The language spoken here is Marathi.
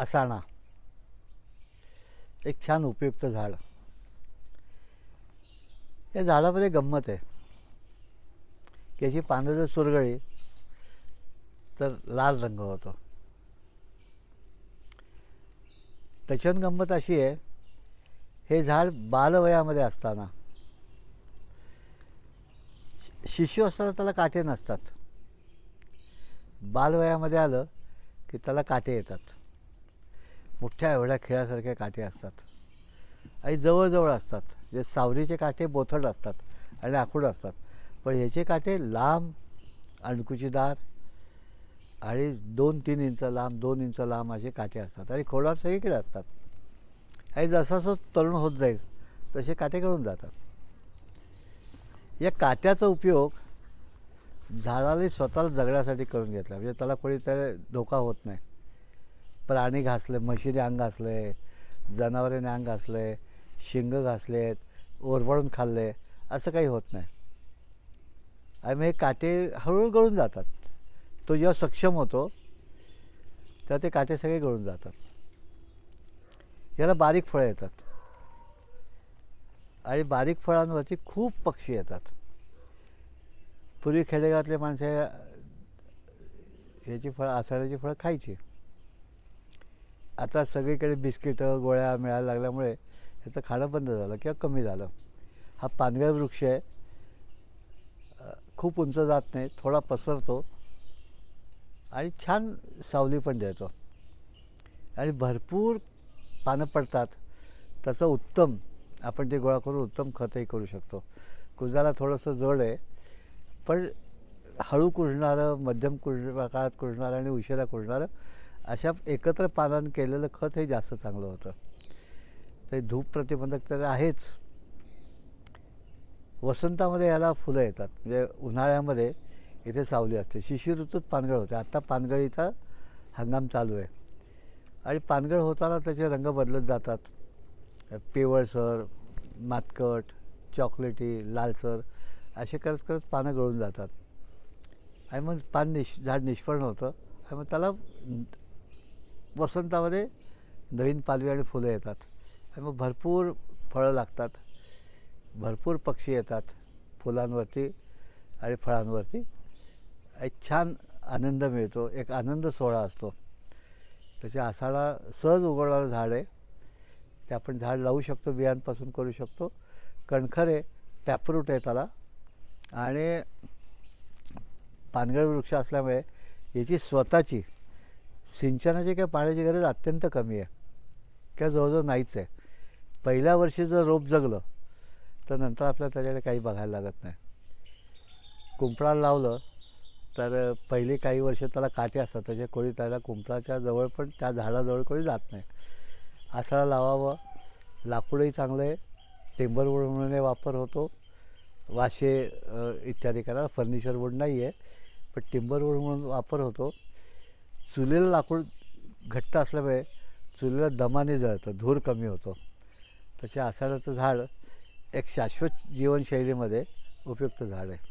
असाणा. एक छान उपयुक्त झाड. या झाडामध्ये गंमत आहे. की याची पानं जर सुरगळी तर लाल रंग होतो. त्याच्यानं गंमत अशी आहे हे झाड बालवयामध्ये असताना शिशू असताना त्याला काटे नसतात. बालवयामध्ये आलं की त्याला काटे येतात. मोठ्या एवढ्या खेळासारखे काटे असतात. आणि जवळजवळ असतात. जे सावरीचे काटे बोथड असतात आणि आखूड असतात. पण ह्याचे काटे लांब अणकुचीदार आणि दोन तीन इंच लांब दोन इंच लांब असे काटे असतात आणि खोडार सगळीकडे असतात. आणि जसासं तरुण होत जाईल तसे काटे गळून जातात. या काट्याचा उपयोग झाडाला स्वतःला जगण्यासाठी करून घेतला. म्हणजे त्याला कोणी त्या धोका होत नाही. प्राणी घासले म्हशीने अंग घासले जनावरांनी अंग घासले शिंग घासलेत ओरबडून खाल्ले असं काही होत नाही. आणि मग हे काटे हळूहळू गळून जातात. तो जेव्हा सक्षम होतो तेव्हा ते काटे सगळे गळून जातात. याला बारीक फळं येतात. आणि बारीक फळांवरती खूप पक्षी येतात. पूर्वी खेडेगावातले माणसे ह्याची फळं आसाळ्याची फळं खायची. आता सगळीकडे बिस्किटं गोळ्या मिळायला लागल्यामुळे ह्याचं खाणं बंद झालं किंवा कमी झालं. हा पानगळ वृक्ष आहे. खूप उंच जात नाही थोडा पसरतो आणि छान सावली पण देतो. आणि भरपूर पानं पडतात. त्याचं उत्तम आपण ते गोळा करून उत्तम खतही करू शकतो. कुजाला थोडंसं जड आहे पण हळू कुजणारं मध्यम कुज काळात कुजणारं आणि उशिरा कुजणारं अशा एकत्र पानानं केलेलं खत हे जास्त चांगलं होतं. ते धूप प्रतिबंधक तर आहेच. वसंतामध्ये याला फुलं येतात. म्हणजे उन्हाळ्यामध्ये इथे सावली असते. शिशिर ऋतूत पानगळ होते. आत्ता पानगळीचा हंगाम चालू आहे. आणि पानगळ होताना त्याचे रंग बदलत जातात. पिवळसर मातकट चॉकलेटी लालसर असे करत करत पानं गळून जातात. आणि मग पान निश झाड निष्फळ होतं आणि मग त्याला वसंतामध्ये नवीन पालवी आणि फुलं येतात. आणि मग भरपूर फळं लागतात. भरपूर पक्षी येतात फुलांवरती आणि फळांवरती. एक छान आनंद मिळतो. एक आनंद सोहळा असतो. त्याच्या आसाळा सहज उगवणारं झाड आहे. ते आपण झाड लावू शकतो बियांपासून करू शकतो. कणखर आहे टॅपरूट आहे त्याला. आणि पानगळ वृक्ष असल्यामुळे याची स्वतःची सिंचनाची काय पाण्याची गरज अत्यंत कमी आहे. किंवा जवळजवळ नाहीच आहे. पहिल्या वर्षी जर रोप जगलं तर नंतर आपल्याला त्याच्याकडे काही बघायला लागत नाही. कुंपळाला लावलं तर पहिले काही वर्ष त्याला काटे असतात. त्याचे कोळी त्याला कुंपळाच्या जवळ पण त्या झाडाजवळ कोणी जात नाही. आसळा लावावं. लाकूडही चांगलं आहे. टेंबर वूड म्हणून वापर होतो. वाशे इत्यादी करायला फर्निचर वूड नाही आहे पण टिंबर वूड म्हणून वापर होतो. चुलीला लाकूड घट्ट असल्यामुळे चुलीला दमाने जळतं धूर कमी होतो. तसे आषाढाचं झाड एक शाश्वत जीवनशैलीमध्ये उपयुक्त झाड आहे.